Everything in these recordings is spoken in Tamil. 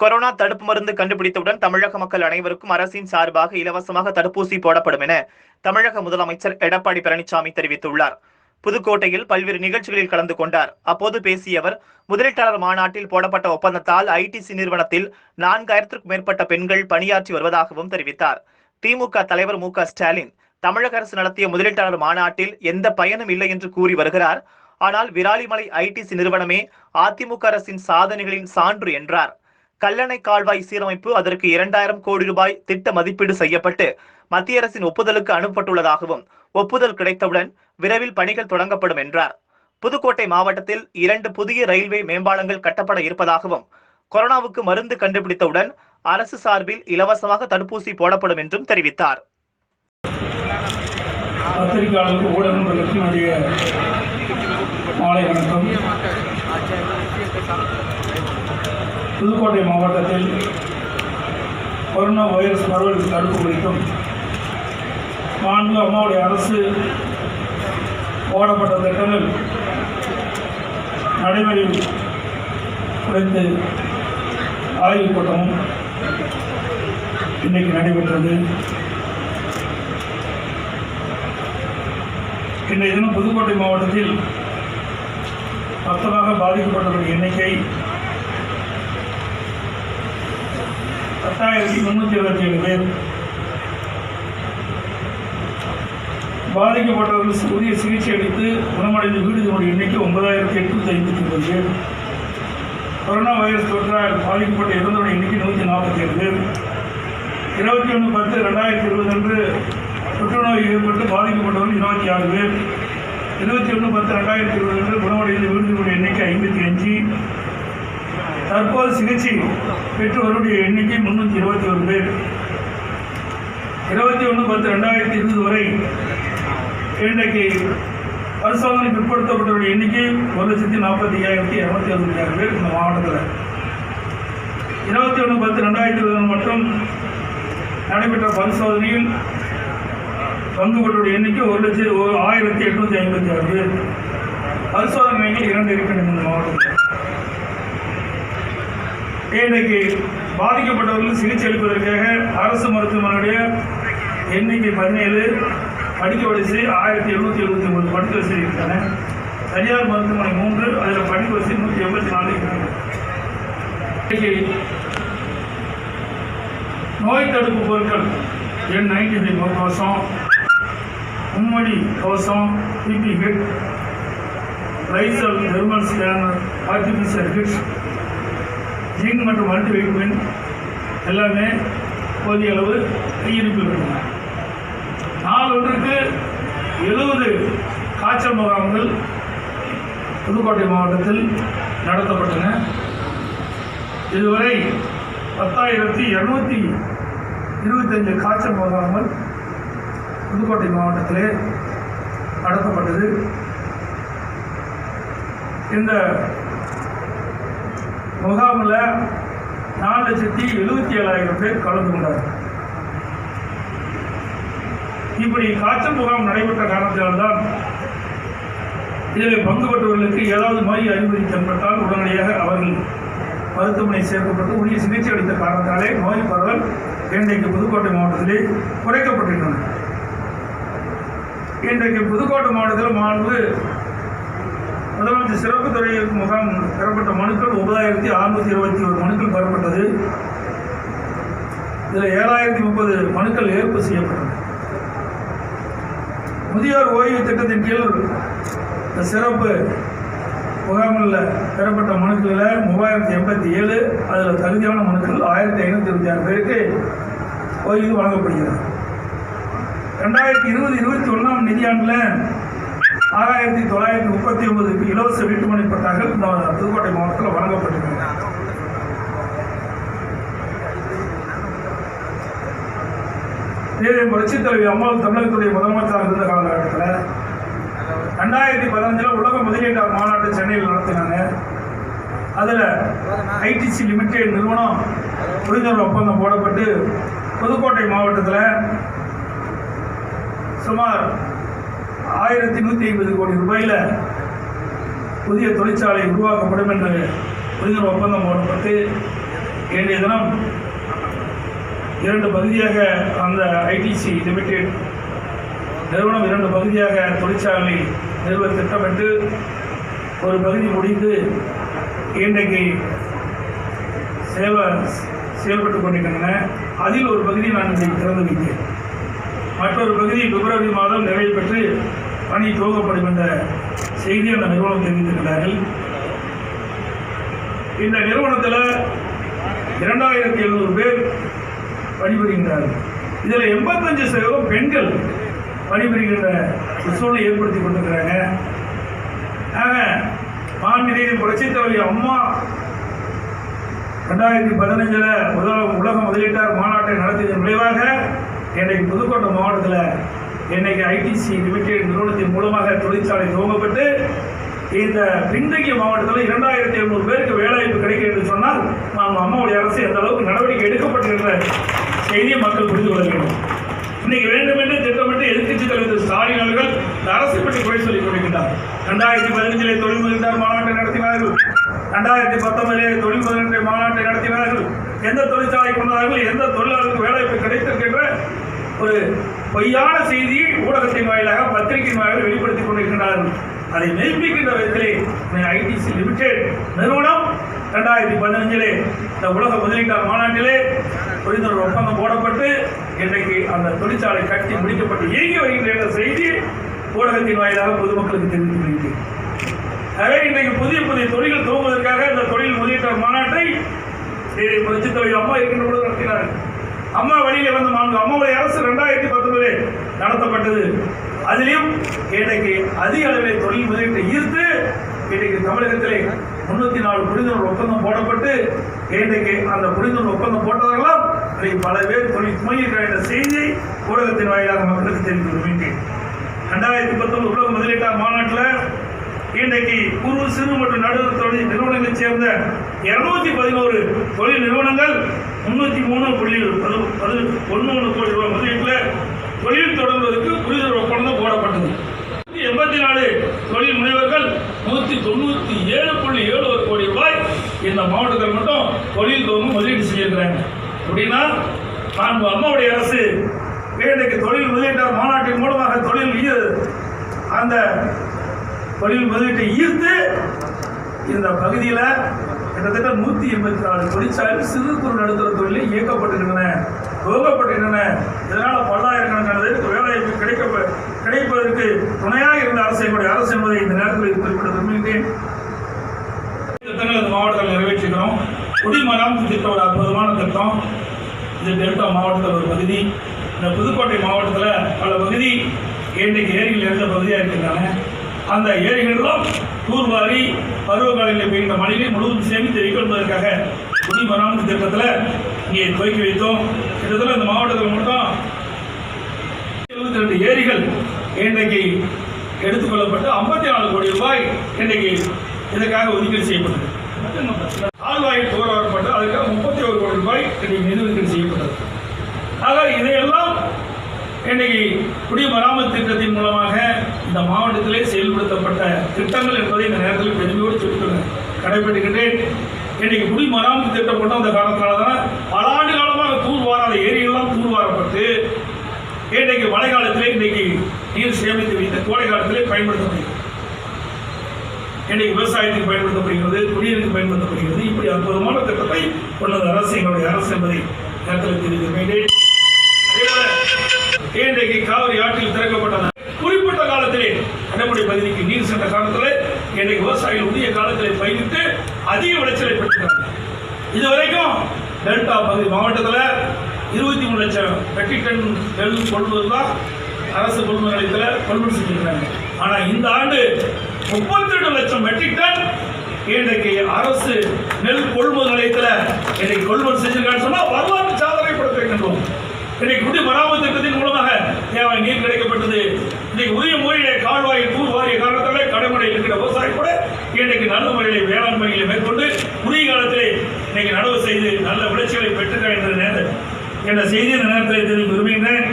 கொரோனா தடுப்பு மருந்து கண்டுபிடித்தவுடன் தமிழக மக்கள் அனைவருக்கும் அரசின் சார்பாக இலவசமாக தடுப்பூசி போடப்படும் என தமிழக முதலமைச்சர் எடப்பாடி பழனிசாமி தெரிவித்துள்ளார். புதுக்கோட்டையில் பல்வேறு நிகழ்ச்சிகளில் கலந்து கொண்டார். அப்போது பேசிய அவர் முதலீட்டாளர் மாநாட்டில் போடப்பட்ட ஒப்பந்தத்தால் ஐடிசி நிறுவனத்தில் நான்காயிரத்திற்கும் மேற்பட்ட பெண்கள் பணியாற்றி வருவதாகவும் தெரிவித்தார். திமுக தலைவர் மு க ஸ்டாலின் தமிழக அரசு நடத்திய முதலீட்டாளர் மாநாட்டில் எந்த பயனும் இல்லை என்று கூறி வருகிறார். ஆனால் விராலிமலை ஐடிசி நிறுவனமே அதிமுக அரசின் சாதனைகளின் சான்று என்றார். கல்லணை கால்வாய் சீரமைப்பு அதற்கு இரண்டாயிரம் கோடி ரூபாய் திட்ட மதிப்பீடு செய்யப்பட்டு மத்திய அரசின் ஒப்புதலுக்கு அனுப்பப்பட்டுள்ளதாகவும் ஒப்புதல் கிடைத்தவுடன் விரைவில் பணிகள் தொடங்கப்படும் என்றார். புதுக்கோட்டை மாவட்டத்தில் இரண்டு புதிய ரயில்வே மேம்பாலங்கள் கட்டப்பட இருப்பதாகவும் கொரோனாவுக்கு மருந்து கண்டுபிடித்தவுடன் அரசு சார்பில் இலவசமாக தடுப்பூசி போடப்படும் என்றும் தெரிவித்தார். ஊடகங்களுக்கு மாலை வணக்கம். புதுக்கோட்டை மாவட்டத்தில் கொரோனா வைரஸ் பரவல் தடுப்பு குறித்தும் மாண்பு அம்மாவுடைய அரசு போடப்பட்ட திட்டங்கள் நடைமுறையில் குறித்து ஆய்வுக் கூட்டமும் இன்றைக்கு நடைபெற்றது. இன்றைய தினம் புதுக்கோட்டை மாவட்டத்தில் மொத்தமாக பாதிக்கப்பட்டவர்கள் எண்ணிக்கை பத்தாயிரத்தி முன்னூற்றி இருபத்தி ஏழு பேர். பாதிக்கப்பட்டவர்கள் உரிய சிகிச்சை அளித்து குணமடைந்து வீடு திரும்பிய எண்ணிக்கை ஒன்பதாயிரத்தி எட்நூற்றி ஐம்பத்தி ஒன்பது பேர். கொரோனா வைரஸ் தொற்றால் பாதிக்கப்பட்ட இறந்தவருடைய எண்ணிக்கை நூற்றி நாற்பத்தி ஏழு பேர். இருபத்தி ஒன்று பத்து ரெண்டாயிரத்தி இருபது அன்று புற்றுநோய் ஏற்பட்டு பாதிக்கப்பட்டவர்கள் இருபத்தி ஆறு பேர். இருபத்தி ஒன்று பத்து ரெண்டாயிரத்தி இருபது அன்று குணமடைந்து வீடுகளுடைய எண்ணிக்கை ஐம்பத்தி அஞ்சு. தற்போது சிகிச்சை பெற்றுவருடைய எண்ணிக்கை முன்னூற்றி இருபத்தி ஒரு பேர். இருபத்தி ஒன்று பத்து ரெண்டாயிரத்தி இருபது வரை இன்றைக்கு பரிசோதனைக்கு உட்படுத்தப்பட்டவருடைய எண்ணிக்கை ஒரு லட்சத்தி நாற்பத்தி ஐயாயிரத்தி இரநூத்தி அறுபத்தி ஆறு பேர் இந்த மாவட்டத்தில். இருபத்தி ஒன்று பத்து ரெண்டாயிரத்தி இருபது மட்டும் நடைபெற்ற பரிசோதனையில் பங்குபட்டோருடைய எண்ணிக்கை ஒரு லட்சம் ஆயிரத்தி எட்நூற்றி ஐம்பத்தி ஆறு பேர். பரிசோதனைகள் இரண்டு இருக்கின்றன இந்த மாவட்டத்தில். இன்றைக்கு பாதிக்கப்பட்டவர்களுக்கு சிகிச்சை அளிப்பதற்காக அரசு மருத்துவமனையுடைய எண்ணிக்கை பதினேழு படிக்க வரிசை ஆயிரத்தி எழுநூற்றி எழுபத்தி ஒன்பது படுக்க வரிசை இருக்கின்றன. தனியார் மருத்துவமனை மூன்று அதில் படிக்க வரிசை நூற்றி எண்பத்தி நாலு இன்றைக்கு நோய் தடுப்பு பொருட்கள் என் நைன்டி ஃபைவ் முகக்கவசம் மும்மடி கவசம் PP kit Raisal thermal scanner RTPCR kits zinc மற்றும் மல்டிவைட்டமின் எல்லாமே போதிய அளவு கையிருப்பில் இருக்கின்றன நாளொன்றுக்கு எழுபது காய்ச்சல் முகாம்கள் புதுக்கோட்டை மாவட்டத்தில் நடத்தப்பட்டன. இதுவரை பத்தாயிரத்தி இரநூத்தி இருபத்தஞ்சு காய்ச்சல் முகாம்கள் புதுக்கோட்டை மாவட்டத்திலே நடத்தப்பட்டது. இந்த முகாமில் நாலு லட்சத்தி எழுபத்தி ஏழாயிரம் பேர் கலந்து கொண்டார்கள். இப்படி காய்ச்சல் முகாம் நடைபெற்ற காரணத்தினால்தான் இதில் பங்கு பெற்றவர்களுக்கு ஏதாவது நோய் அறிகுறி தென்பட்டால் உடனடியாக அவர்கள் மருத்துவமனை சேர்க்கப்பட்டு உரிய சிகிச்சை அளித்த காரணத்தாலே நோய் பரவல் இன்றைக்கு புதுக்கோட்டை மாவட்டத்திலே குறைக்கப்பட்டிருந்தன இன்றைக்கு புதுக்கோட்டை மாவட்டத்தில் மாண்பு முதலமைச்சர் சிறப்பு துறை முகாம் பெறப்பட்ட மனுக்கள் ஒன்பதாயிரத்தி அறுநூத்தி இருபத்தி ஒரு மனுக்கள் பெறப்பட்டது. இதில் ஏழாயிரத்தி முப்பது மனுக்கள் ஏற்பு செய்யப்பட்டன முதியோர் ஓய்வு திட்டத்தின் கீழ் இந்த சிறப்பு முகாமில் பெறப்பட்ட மனுக்களில் மூவாயிரத்தி எண்பத்தி ஏழு அதில் தகுதியான மனுக்கள் ஆயிரத்தி ஐநூற்றி இருபத்தி ஆறு பேருக்கு ஓய்வு வழங்கப்படுகிறது. ரெண்டாயிரத்தி இருபது இருபத்தி ஒன்றாம் நிதியாண்டில் ஆறாயிரத்தி தொள்ளாயிரத்தி முப்பத்தி ஒன்பதுக்கு இலவச வீட்டுமனை பட்டாக்கள் இந்த புதுக்கோட்டை மாவட்டத்தில் வழங்கப்பட்டிருக்கிறது. இதே புரட்சித் தலைவி அம்மாள் தமிழகத்துடைய முதலமைச்சராக இருந்த காலகட்டத்தில் ரெண்டாயிரத்தி பதினஞ்சில் உலக முதலீட்டாளர் மாநாட்டை சென்னையில் நடத்தினாங்க. அதில் ஐடிசி லிமிடெட் நிறுவனம் புரிந்துணர்வு ஒப்பந்தம் போடப்பட்டு புதுக்கோட்டை மாவட்டத்தில் சுமார் ஆயிரத்தி நூற்றி ஐம்பது கோடி ரூபாயில் புதிய தொழிற்சாலை உருவாக்கப்படும் என்று புரிந்துணர்வு ஒப்பந்தம் போடப்பட்டு இன்றைய தினம் இரண்டு பகுதியாக அந்த ஐடிசி லிமிடெட் நிறுவனம் இரண்டு பகுதியாக தொழிற்சாலை நிறுவ திட்டமிட்டு ஒரு பகுதி முடிந்து இன்றைக்கு சேவை செயல்பட்டு கொண்டிருக்கின்றன. அதில் ஒரு பகுதி நான் இன்றைக்கு திறந்து வைத்தேன். மற்றொரு பகுதி பிப்ரவரி மாதம் நிறைவு பெற்று பணி துவங்கப்படும் என்ற செய்தி அந்த நிறுவனம் தெரிவித்திருக்கிறார்கள். இந்த நிறுவனத்தில் இரண்டாயிரத்தி எழுநூறு பேர் பணிபுரிகின்றார்கள். இதில் எண்பத்தஞ்சு சதவீதம் பெண்கள் பணிபுரிகின்ற ஒரு சூழ்நிலை ஏற்படுத்தி கொண்டிருக்கிறாங்க. ஆக மாண்புமிகு புரட்சித் தலைவி அம்மா ரெண்டாயிரத்தி பதினஞ்சில் முதல் உலக முதலீட்டார் மாநாட்டை நடத்தியதன் விளைவாக இன்றைக்கு புதுக்கோட்டை மாவட்டத்தில் என்னைக்கு ஐடிசி லிமிடெட் நிறுவனத்தின் மூலமாக தொழிற்சாலை துவங்கப்பட்டு இந்த பின்தங்கிய மாவட்டத்தில் இரண்டாயிரத்தி எழுநூறு பேருக்கு வேலைவாய்ப்பு கிடைக்கும் என்று சொன்னால் நாம் அம்மாவுடைய அரசு எந்த அளவுக்கு நடவடிக்கை எடுக்கப்பட்டிருக்கிற செய்தியை மக்கள் புரிந்து கொள்ள வேண்டும். இன்னைக்கு வேண்டுமென்றே திட்டமிட்டு எதிர்க்கட்சி தலைவர் ஸ்டாலின் அவர்கள் இந்த பற்றி குறை சொல்லிக் கொண்டிருக்கின்றார். ரெண்டாயிரத்தி பதினஞ்சிலே தொழில் முதலீட்டார் மாநாட்டை நடத்தினார்கள். ரெண்டாயிரத்தி பத்தொன்பதிலே தொழில் முதலீட்டு மாநாட்டை நடத்தினார்கள். எந்த தொழிற்சாலை கொண்டார்கள் எந்த தொழிலாளருக்கு வேலைவாய்ப்பு கிடைத்திருக்கின்ற ஒரு பொய்யான செய்தியை ஊடகத்தின் வாயிலாக பத்திரிகையின் வாயிலாக வெளிப்படுத்திக் கொண்டிருக்கிறார்கள் அதை மெய்ப்பிக்கின்ற விதத்திலே ஐடிசி லிமிடெட் நிறுவனம் ரெண்டாயிரத்தி பதினஞ்சிலே இந்த உலக முதலீட்டாளர் மாநாட்டிலே புரிந்துணர்வு ஒப்பந்தம் போடப்பட்டு இன்றைக்கு அந்த தொழிற்சாலை கட்டி முடிக்கப்பட்டு இயங்கி வருகின்ற செய்தி ஊடகத்தின் வாயிலாக பொதுமக்களுக்கு தெரிவித்து வருகிறேன் ஆகவே இன்றைக்கு புதிய புதிய தொழில்கள் துவங்குவதற்காக இந்த தொழில் முதலீட்டாளர் மாநாட்டை இதை புரட்சித் தலைவர் அம்மா இருக்கின்ற நடத்தினார்கள். அம்மா வழியில வந்த மாண்பு அம்மாவுடைய அரசு ரெண்டாயிரத்தி பத்தொன்பதில் நடத்தப்பட்டது. அதிலும் இன்றைக்கு அதிக அளவில் தொழில் முதலீட்டை ஈர்த்து இன்றைக்கு தமிழகத்திலே முன்னூத்தி நாலு புரிந்துணர்வு ஒப்பந்தம் போடப்பட்டு இன்றைக்கு அந்த புரிந்துணர்வு ஒப்பந்தம் போட்டதெல்லாம் இன்றைக்கு பல பேர் தொழில் துவங்கியிருக்கிற என்ற செய்தியை ஊடகத்தின் வாயிலாக மக்களுக்கு தெரிவித்து விரும்புகிறேன் ரெண்டாயிரத்தி பத்தொன்பது உலக முதலீட்டாளர் மாநாட்டில் இன்றைக்கு குறு சிறு மற்றும் நடுவர் தொழில் நிறுவனங்களைச் சேர்ந்த இருநூத்தி பதினோரு தொழில் நிறுவனங்கள் முன்னூத்தி மூணு புள்ளி பது பது ஒன்று ஒன்று கோடி ரூபாய் முதலீட்டில் தொழில் தொடங்குவதற்கு புரிதல் ஒப்பந்தம் போடப்பட்டது. எண்பத்தி நாலு தொழில் முனைவர்கள் நூற்றி தொண்ணூற்றி ஏழு புள்ளி ஏழு ஒரு கோடி ரூபாய் இந்த மாவட்டத்தில் மட்டும் தொழில் துவங்க முதலீடு செய்யிருக்கிறாங்க அப்படின்னா நான் அம்மாவுடைய அரசு இன்றைக்கு தொழில் முதலீட்டாளர் மாநாட்டின் மூலமாக தொழில் ஈ- அந்த தொழில் முதலீட்டை ஈர்த்து இந்த பகுதியில் கிட்டத்தட்ட நூற்றி எண்பத்தி நாலு தொழிற்சாலை சிறு குறு நடுத்தர தொழிலில் இயக்கப்பட்டிருக்கின்றன. துவங்கப்பட்டிருக்கின்றன இதனால் பல்லாயிரக்கணக்கான பேருக்கு வேலைவாய்ப்பு கிடைக்க கிடைப்பதற்கு துணையாக இருந்த அரசு என்னுடைய அரசு என்பதை இந்த நேரத்தில் குறிப்பிட விரும்புகிறேன் திட்டங்கள் இந்த மாவட்டத்தில் நிறைவேற்றுகிறோம் குடிமராமத்து திட்டம் ஒரு அற்புதமான திட்டம். இது டெல்டா மாவட்டத்தில் ஒரு பகுதி. இந்த புதுக்கோட்டை மாவட்டத்தில் பல பகுதி இன்றைக்கு ஏரிகள் இருந்த பகுதியாக இருக்கின்றன. அந்த ஏரிகளெல்லாம் தூர்வாரி பருவகாலையில் பெய்கின்ற மழையை முழுவதும் சேமித்து வைக்கொள்வதற்காக குடிமராமத்து திட்டத்தில் இங்கே துவக்கி வைத்தோம். கிட்டத்தட்ட இந்த மாவட்டத்தில் மட்டும் எழுபத்தி ரெண்டு ஏரிகள் இன்றைக்கு எடுத்துக்கொள்ளப்பட்டு ஐம்பத்தி நாலு கோடி ரூபாய் இன்றைக்கு இதற்காக ஒதுக்கீடு செய்யப்பட்டது ஆழ்வாயில் தூரப்பட்டு அதுக்காக முப்பத்தி ஒரு கோடி ரூபாய் இன்றைக்கு நிதி ஒதுக்கீடு செய்யப்பட்டது ஆக இதையெல்லாம் இன்றைக்கு குடிமராமத்து திட்டத்தின் மூலமாக இந்த மாவட்டத்திலே செயல்படுத்தப்பட்ட திட்டங்கள் என்பதை இந்த நேரத்தில் பெருமையோடு சொல்லிக்கொள்ள கடைபிடிக்கின்றேன். இன்றைக்கு குடிமராமத்து திட்டம் கொண்டு அந்த காலத்தால் பல ஆண்டு காலமாக தூர்வாராத ஏரியெல்லாம் தூர்வாரப்பட்டு இன்றைக்கு மழை காலத்திலே இன்றைக்கு நீர் சேமித்து வைத்த கோடை காலத்திலே பயன்படுத்தப்படுகிறது. இன்றைக்கு விவசாயத்துக்கு பயன்படுத்தப்படுகிறது குடிநீருக்கு பயன்படுத்தப்படுகிறது. இப்படி அற்புதமான திட்டத்தை கொண்டது அரசு எங்களுடைய அரசு என்பதை நேரத்தில் தெரிவிக்க வேண்டேன் இன்றைக்கு காவிரி ஆற்றில் திறக்கப்பட்ட பகுதிக்கு காலத்தில் இன்னைக்கு விவசாயிகள் உரிய காலத்தில் பயிரிட்டு அதிக விளைச்சலை பெற்றுக்கிறாங்க இதுவரைக்கும் டெல்டா பகுதி மாவட்டத்தில் இருபத்தி மூணு லட்சம் மெட்ரிக் டன் நெல் கொள்முதல் தான் அரசு கொள்முதல் நிலையத்தில் கொள்முதல் செஞ்சுருக்காங்க ஆனால் இந்த ஆண்டு முப்பத்தி ரெண்டு லட்சம் மெட்ரிக் டன் இன்றைக்கு அரசு நெல் கொள்முதல் நிலையத்தில் இன்றைக்கு கொள்முதல் செஞ்சிருக்கான்னு சொன்னால் வரலாற்று சாதனை படுத்திருக்கின்றோம். இன்னைக்கு குடி மராமத்து திட்டத்தின் மூலமாக தேவை நீர் கிடைக்கப்பட்டது. இன்னைக்கு உரிய மொழியை கால்வாயில் தூர் வாரிய காரணத்தாலே நடைமுறையில் இருக்கிற விவசாயி கூட இன்னைக்கு நல்ல வேளாண் வேளாண்மைகளை மேற்கொண்டு குறுகிய காலத்திலே இன்னைக்கு நடவு செய்து நல்ல விளைச்சலை பெற்றுக்க என்ற நேரம் என்ற செய்தி இந்த நேரத்தில் தெரிவிக்க விரும்புகின்றேன்.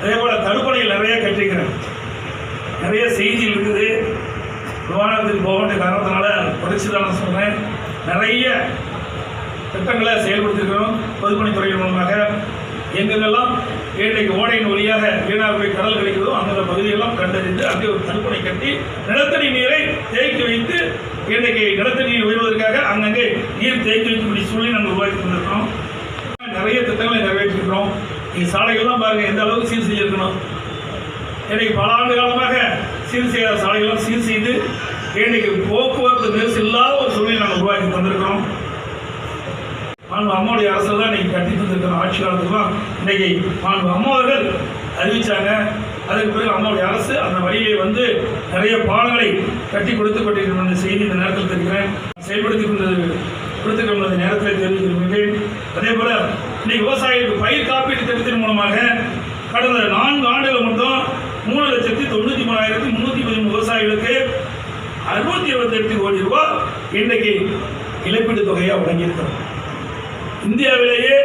அதே போல தடுப்பணையில் நிறைய கட்டிருக்கிறேன் நிறைய செய்தி இருக்குது. விமானத்துக்கு போக வேண்டிய காரணத்தினால படிச்சு தான் சொன்னேன் நிறைய திட்டங்களை செயல்படுத்திருக்கிறோம். பொதுப்பணித்துறை மூலமாக எங்கெங்கெல்லாம் இன்றைக்கு ஓடையின் வழியாக வீணாக கடல் கிடைக்கிறதோ அந்தந்த பகுதியெல்லாம் கண்டறிந்து அங்கே ஒரு தடுப்பணை கட்டி நிலத்தடி நீரை தேக்கி வைத்து இன்றைக்கு நிலத்தடி நீர் உயர்வதற்காக அங்கங்கே நீர் தேக்கி வைக்கக்கூடிய சூழ்நிலை நாங்கள் உருவாக்கி கொண்டிருக்கிறோம். நிறைய திட்டங்களை நிறைவேற்றிருக்கிறோம். நீ சாலைகள்லாம் பாருங்கள் எந்த அளவுக்கு சீர் செய்திருக்கணும். இன்றைக்கு பல ஆண்டு காலமாக சீர் செய்யாத சாலைகள்லாம் சீர் செய்து இன்றைக்கு போக்குவரத்து நெரிசல் இல்லாத ஒரு சூழ்நிலை நாங்கள் உருவாக்கி தந்திருக்கிறோம் மாண்பு அம்மாவுடைய அரசு தான் இன்னைக்கு கட்டி தந்திருக்கிற ஆட்சி காலத்துக்குலாம் இன்னைக்கு மாண்பு அம்மாவர்கள் அறிவித்தாங்க அறிவிச்சாங்க. பிறகு அம்மாவுடைய அரசு அந்த வழியிலே வந்து நிறைய பாலங்களை கட்டி கொடுத்து கொண்டிருக்கிற அந்த செய்தி இந்த நேரத்தில் தெரிகிறேன். செயல்படுத்தி கொண்டது கொடுத்து கொண்ட நேரத்தில் தெரிவித்திருக்கிறேன். அதே போல் இன்னைக்கு விவசாயிகளுக்கு பயிர் காப்பீட்டு திட்டத்தின் மூலமாக கடந்த நான்கு ஆண்டுகள் மட்டும் மூணு லட்சத்தி தொண்ணூற்றி மூணாயிரத்தி முந்நூற்றி பதிமூணு விவசாயிகளுக்கு அறுநூத்தி எழுபத்தி எட்டு கோடி ரூபாய் இன்றைக்கு இழப்பீட்டு தொகையாக வழங்கியிருக்கிறோம். இந்தியாவிலேயே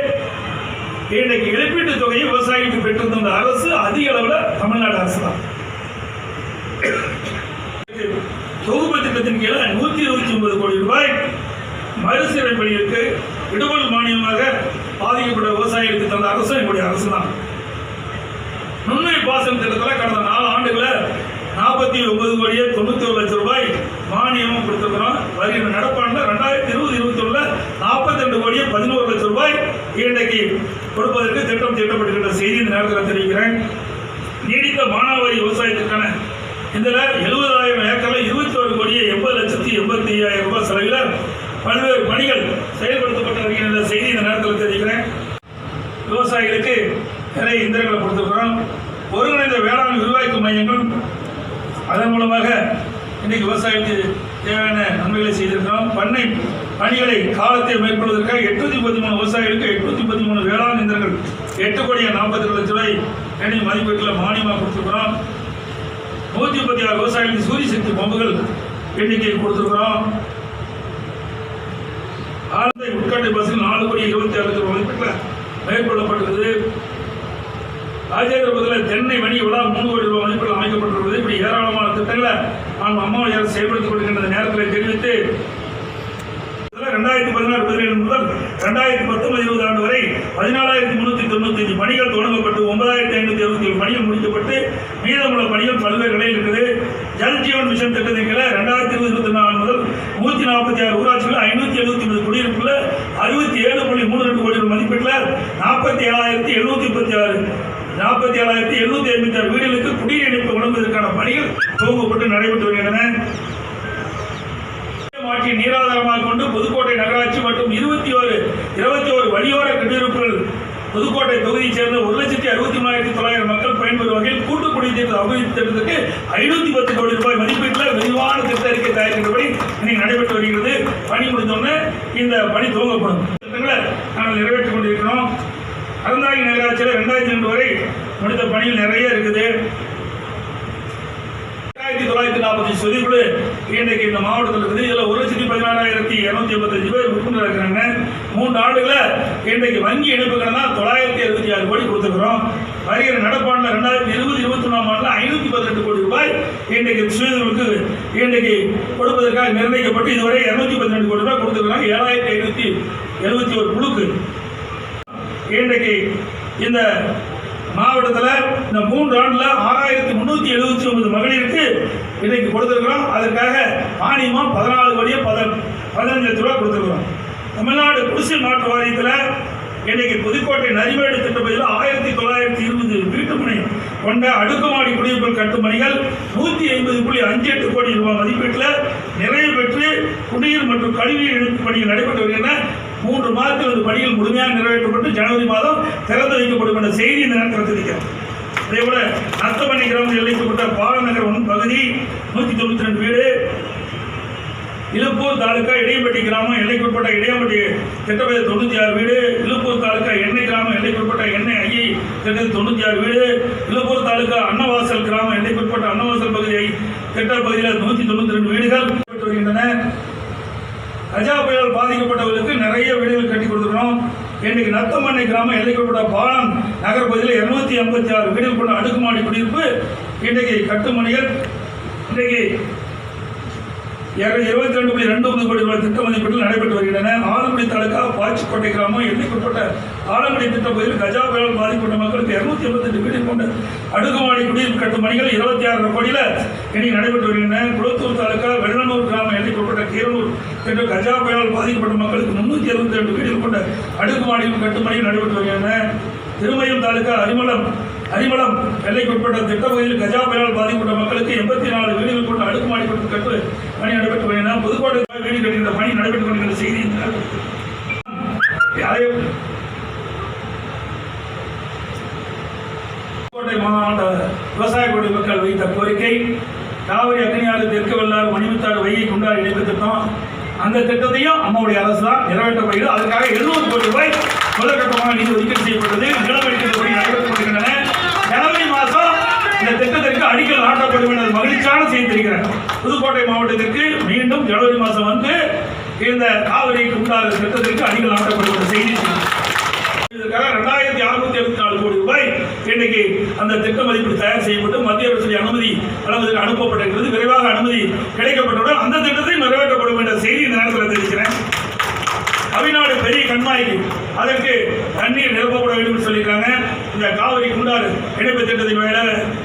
இன்றைக்கு இழப்பீட்டு தொகையை விவசாயிகளுக்கு பெற்றிருந்த அரசு அதிக அளவில் தமிழ்நாடு அரசு தான் தொகுப்பு திட்டத்தின் கீழே நூற்றி இருபத்தி ஒன்பது கோடி ரூபாய் மறுசீரை பணிகளுக்கு விடுதல் மானியமாக பாதிக்கப்பட்ட விவசாயிகளுக்கு தந்த அரசு என்னுடைய அரசு தான் நுண்ணுயிர் பாசன திட்டத்தில் கடந்த நாலு ஆண்டுகளில் நாற்பத்தி ஒன்பது கோடியே தொண்ணூற்றி ஒரு லட்சம் ரூபாய் மானியமும் கொடுத்துருக்கிறோம். வருகிற நடப்பாண்டில் ரெண்டாயிரத்தி இருபது இருபத்தி ஒண்ணுல நாற்பத்தி ரெண்டு கோடியே பதினோரு லட்சம் ரூபாய் இன்றைக்கு கொடுப்பதற்கு திட்டம் தீட்டப்பட்டிருக்கிற செய்தி இந்த நேரத்தில் தெரிவிக்கிறேன் நீடித்த மானாவாரி விவசாயத்திற்கான இதில் எழுபதாயிரம் ஏக்கரில் இருபத்தி ஒரு கோடியே எண்பது லட்சத்தி எண்பத்தி ஐயாயிரம் ரூபாய் செலவில் பல்வேறு பணிகள் செயல்படுத்தப்பட்டு வருகின்ற செய்தி இந்த நேரத்தில் தெரிவிக்கிறேன் விவசாயிகளுக்கு நிறைய இந்திரங்களை கொடுத்துருக்கிறோம். ஒருங்கிணைந்த வேளாண் விரிவாக்க மையங்கள் அதன் மூலமாக இன்றைக்கு விவசாயிகளுக்கு தேவையான நன்மைகளை செய்திருக்கிறோம். பண்ணை பணிகளை காலத்தை மேற்கொள்வதற்காக எட்நூத்தி முப்பத்தி மூணு விவசாயிகளுக்கு எட்நூத்தி முப்பத்தி மூணு வேளாண் இயந்திரங்கள் எட்டு கோடியே நாற்பத்தி ரெண்டு லட்ச ரூபாய் எண்ணெய் மதிப்பீட்டில் மானியமாக கொடுத்துருக்கிறோம். நூற்றி முப்பத்தி ஆறு விவசாயிகளுக்கு சூரிய சக்தி பம்புகள் எண்ணிக்கை கொடுத்துருக்கிறோம். ஆழ்ந்த உட்காட்டு பஸ்ஸில் நாலு கோடி இருபத்தி ஆறு லட்சம் மதிப்பீட்டில் மேற்கொள்ளப்பட்டுள்ளது. ராஜேந்திரபுரத்தில் தென்னை வணி விழா மூணு கோடி ரூபாய் மதிப்பில் அமைக்கப்பட்டுள்ளது இப்படி ஏராளமான திட்டங்களை நாம் அம்மாவை செயல்படுத்திக் கொண்டிருக்கின்ற நேரத்தில் தெரிவித்து ரெண்டாயிரத்தி பதினாறு பதினேழு முதல் ரெண்டாயிரத்தி பத்தொன்பது இருபது ஆண்டு வரை பதினாலாயிரத்தி முன்னூத்தி தொண்ணூத்தஞ்சு பணிகள் தொடங்கப்பட்டு ஒன்பதாயிரத்தி ஐநூத்தி அறுபத்தி ஏழு பணிகள் முடிக்கப்பட்டு மீதமுள்ள பணிகள் பல்வேறு நிலையில் இருக்குது. ஜல் ஜீவன் மிஷன் திட்டத்தின் கீழே ரெண்டாயிரத்தி இருபது இருபத்தி நாலு முதல் நூற்றி நாற்பத்தி ஆறு ஊராட்சிகள் ஐநூத்தி எழுபத்தி ஒன்பது குடியிருப்புல அறுபத்தி ஏழு புள்ளி மூணு ரெண்டு கோடி மதிப்பீட்டில் நாற்பத்தி ஏழாயிரத்தி எழுநூத்தி முப்பத்தி ஆறு நாற்பத்தி ஏழாயிரத்தி எழுநூத்தி ஐம்பத்தி ஆறு வீடுகளுக்கு குடிநீர் வழங்குவதற்கான பணிகள் துவங்கப்பட்டு நடைபெற்று வருகின்றன மாற்றி நீராதாரமாக கொண்டு புதுக்கோட்டை நகராட்சி மற்றும் இருபத்தி ஒரு இருபத்தி ஒரு வழியோர குடியிருப்புகள் புதுக்கோட்டை தொகுதியைச் சேர்ந்த ஒரு லட்சத்தி அறுபத்தி மூணாயிரத்தி தொள்ளாயிரம் மக்கள் பயன்பெறும் வகையில் கூட்டு குடிநீர் ஐநூத்தி பத்து கோடி ரூபாய் மதிப்பீட்டில் விரிவான திட்ட அறிக்கை தயாரிக்கிறபடி இன்னைக்கு நடைபெற்று வருகிறது. பணி முடிந்தோடனே இந்த பணி துவங்கப்படும். திட்டங்களை நாங்கள் நிறைவேற்றிக் கொண்டிருக்கிறோம். அறந்தாங்கி நகராட்சியில் ரெண்டாயிரத்தி ரெண்டு வரை முடித்த பணிகள் நிறைய இருக்குது. ரெண்டாயிரத்தி தொள்ளாயிரத்தி நாற்பத்தி சொதிக்குழு இன்றைக்கு இந்த மாவட்டத்தில் இருக்குது. இதில் ஒரு லட்சத்தி பதினாறாயிரத்தி இரநூத்தி எண்பத்தஞ்சு பேர் உறுப்பினர் இருக்கிறாங்க. மூன்று ஆண்டுகளில் இன்றைக்கு வங்கி இணைப்புகள் தான் தொள்ளாயிரத்தி அறுபத்தி ஆறு கோடி கொடுத்துருக்குறோம். வருகிற நடப்பாண்டில் ரெண்டாயிரத்தி இருபது இருபத்தி ஒன்றாம் ஆண்டில் ஐநூற்றி பதினெட்டு கோடி ரூபாய் இன்றைக்கு சுயதொழிலுக்கு இன்றைக்கு கொடுப்பதற்காக நிர்ணயிக்கப்பட்டு இதுவரை இரநூத்தி பதினெட்டு கோடி ரூபாய் கொடுத்துருக்காங்க ஏழாயிரத்தி ஐநூற்றி எழுபத்தி ஒரு குழுக்கு இன்றைக்கு இந்த மாவட்டத்தில் இந்த மூன்று ஆண்டில் ஆறாயிரத்தி முந்நூற்றி எழுபத்தி ஒன்பது மகளிருக்கு இன்றைக்கு கொடுத்துருக்குறோம். அதற்காக மானியமாக பதினாலு கோடியே பத பதினஞ்சு லட்ச ரூபா கொடுத்துருக்குறோம். தமிழ்நாடு குடிசை மாற்று வாரியத்தில் இன்னைக்கு புதுக்கோட்டை நரிமேடு திட்டப்பதில் ஆயிரத்தி தொள்ளாயிரத்தி இருபது வீட்டுமனை கொண்ட அடுக்குமாடி குடியிருப்பு கட்டும் பணிகள் நூற்றி ஐம்பது புள்ளி அஞ்சு எட்டு கோடி ரூபாய் மதிப்பீட்டில் நிறைவு பெற்று குடிநீர் மற்றும் கழிவுநீர் இணைப்பு பணிகள் நடைபெற்று வருகின்றன. மூன்று மாதத்தில் இந்த பணிகள் முழுமையாக நிறைவேற்றப்பட்டு ஜனவரி மாதம் திறந்து வைக்கப்படும் என்ற செய்தி இந்த நேரத்தில் தெரிவிக்கிறோம் அதே நத்தமணி கிராமத்தில் எல்லைக்குட்பட்ட பாலநகர் ஒன் பகுதி நூற்றி தொண்ணூற்றி ரெண்டு வீடு இலுப்பூர் தாலுக்கா இடையம்பட்டி கிராமம் எல்லைக்குட்பட்ட இடையம்பட்டி திட்டப்பதி தொண்ணூற்றி ஆறு வீடு. இலுப்பூர் தாலுக்கா எண்ணெய் கிராமம் எல்லைக்குட்பட்ட எண்ணெய் ஐயை திட்டத்தில் தொண்ணூற்றி ஆறு வீடு. இலுப்பூர் தாலுக்கா அன்னவாசல் கிராமம் எல்லைக்குட்பட்ட அன்னவாசல் பகுதியை திட்ட பகுதியில் நூற்றி தொண்ணூற்றி ரெண்டு வீடுகள் பெற்று வருகின்றன. கஜா புயலால் பாதிக்கப்பட்டவர்களுக்கு நிறைய வீடுகள் கட்டி கொடுத்துருக்கோம் இன்றைக்கு நத்தமண்ணை கிராமம் எல்லைக்குட்பட்ட பாலம் நகர் பகுதியில் இருநூத்தி ஐம்பத்தி ஆறு வீடுகள் கொண்ட அடுக்குமாடி குடியிருப்பு இன்றைக்கு கட்டுமணிகள் இன்றைக்கு இருபத்தி ரெண்டு புள்ளி ரெண்டு ஒன்பது கோடி ரூபாய் திட்ட மதிப்பீட்டில் நடைபெற்று வருகின்றன. ஆலங்குடி தாலுகா பாச்சிக்கோட்டை கிராமம் எண்ணிக்கைப்பட்ட ஆலங்குடி திட்ட பகுதியில் கஜா புயலால் பாதிக்கப்பட்ட மக்களுக்கு இருநூத்தி எண்பத்தெட்டு வீடு கொண்ட அடுக்குமாடி குடியிருப்பு கட்டும் பணிகள் இருபத்தி ஆறு கோடியில் இனி நடைபெற்று வருகின்றன. குளத்தூர் தாலுகா வெள்ளனூர் கிராமம் எண்ணிக்கைப்பட்ட கீரனூர் என்ற கஜா புயலால் பாதிக்கப்பட்ட மக்களுக்கு முன்னூற்றி அறுபத்தி ரெண்டு வீடுகள் கொண்ட அடுக்குமாடி கட்டும் பணிகள் நடைபெற்று வருகின்றன. திருமயம் தாலுகா அரிமளம் அரிமளம் எல்லைக்குட்பட்ட திட்டப்பகுதியில் கஜா புயலால் பாதிக்கப்பட்ட மக்களுக்கு எண்பத்தி நாலு வீடுகள் கொண்ட அடுக்குமாடி கட்டு பணி நடைபெற்று வருகிறார் புதுக்கோட்டை வீடு கட்டுகின்ற பணி நடைபெற்று வருகின்ற செய்தி யாரையும் புதுக்கோட்டை மாவட்ட விவசாய குடி மக்கள் வைத்த கோரிக்கை காவிரி அக்னியாறு தெற்கு வெள்ளாறு மணிமுத்தாறு வைகை குண்டாறு இணைப்பு திட்டம். அந்த திட்டத்தையும் அம்மாவுடைய அரசு தான் நிறைவேற்றப்படுகிறது அதற்காக எழுநூறு கோடி ரூபாய் முதற்கட்டமாக நிதி ஒதுக்கீடு செய்யப்பட்டது. நிலவரிக்கப்படி நடைபெற்றப்படுகின்றன ஜனவரி மாதம் இந்த திட்டத்தை அடிக்கல் நாட்டப்படும் என மகிழ்ச்சியான செய்தி தெரிகிறேன் புதுக்கோட்டை மாவட்டத்திற்கு மீண்டும் ஜனவரி மாதம் வந்து இந்த காவிரி குண்டாறு திட்டத்திற்கு அடிக்கல் நாட்டப்படும் செய்தி இதற்காக ரெண்டாயிரத்தி அறுநூத்தி எழுபத்தி நாலு கோடி ரூபாய் இன்னைக்கு அந்த திட்ட மதிப்பீடு தயார் செய்யப்பட்டு மத்திய அரசுடைய அனுமதி அளவுக்கு அனுப்பப்பட்டிருக்கிறது. விரைவாக அனுமதி கிடைக்கப்பட்டவுடன் அந்த திட்டத்தை நிறைவேற்றப்படும் என்ற செய்தி இந்த நேரத்தில் தெரிவிக்கிறேன். தமிழ்நாடு பெரிய கண்மாய்க்கு அதற்கு தண்ணீர் நிரப்பப்பட வேண்டும் சொல்லியிருக்காங்க. இந்த காவிரி குண்டாறு இணைப்பு திட்டத்தின் மேல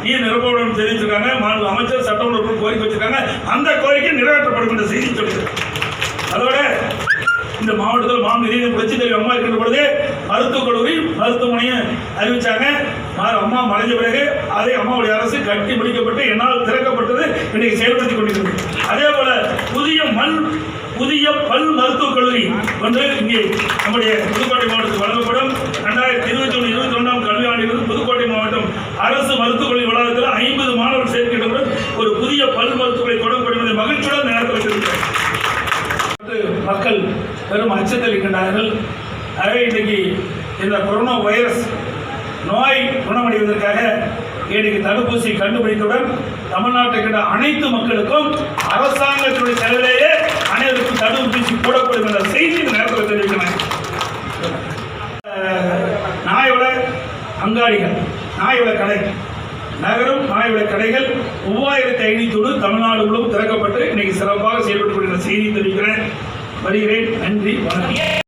நீர் நிரப்பப்படும் தெரிவிச்சிருக்காங்க மாநில அமைச்சர் சட்டமன்ற கோரிக்கை வச்சிருக்காங்க. அந்த கோரிக்கை நிறைவேற்றப்படும் என்ற செய்தி சொல்லியிருக்காங்க அதோட இந்த மாவட்டத்தில் மாம் புரட்சி தலைவர் அம்மா இருக்கின்ற பொழுது மருத்துவக் கல்லூரி மருத்துவமனையை அறிவிச்சாங்க. அம்மா மறைஞ்ச பிறகு அதை அம்மாவுடைய அரசு கட்டி முடிக்கப்பட்டு என்னால் திறக்கப்பட்டது இன்னைக்கு செயல்படுத்திக் கொண்டிருக்கிறது. அதே போல புதிய மண் புதிய பல் மருத்துவக் கல்லூரி ஒன்று இங்கே நம்முடைய புதுக்கோட்டை மாவட்டத்தில் வழங்கப்படும். ரெண்டாயிரத்தி இருபத்தி ஒன்று இருபத்தி ஒன்றாம் அரசு மருத்துவக் வளாகத்தில் ஐம்பது மாணவர்கள் சேர்க்கின்றனர் ஒரு புதிய பல் மருத்துவரை தொடங்கப்படும் என்பதை மகிழ்ச்சியுடன் இந்த நேரத்தில் மக்கள் பெரும் அச்சத்தில் இருக்கின்றார்கள். ஆகவே இன்றைக்கு இந்த கொரோனா வைரஸ் நோய் குணமடைவதற்காக இன்றைக்கு தடுப்பூசி கண்டுபிடித்தவுடன் தமிழ்நாட்டில் அனைத்து மக்களுக்கும் அரசாங்கத்தினுடைய செலவிலேயே அனைவருக்கும் தடுப்பூசி போடப்படும் என்ற செய்தி நேரத்தில் தெரிவிக்கிறேன் நாயோட அங்காடிகள் நாயோட கடை. நகரம் நாயோட கடைகள் மூவாயிரத்தி ஐநூத்தி தமிழ்நாடு முழுவதும் திறக்கப்பட்டு இன்னைக்கு சிறப்பாக செயல்பட்டு செய்தி தெரிவிக்கிறேன். வருகிறேன். நன்றி. வணக்கம்.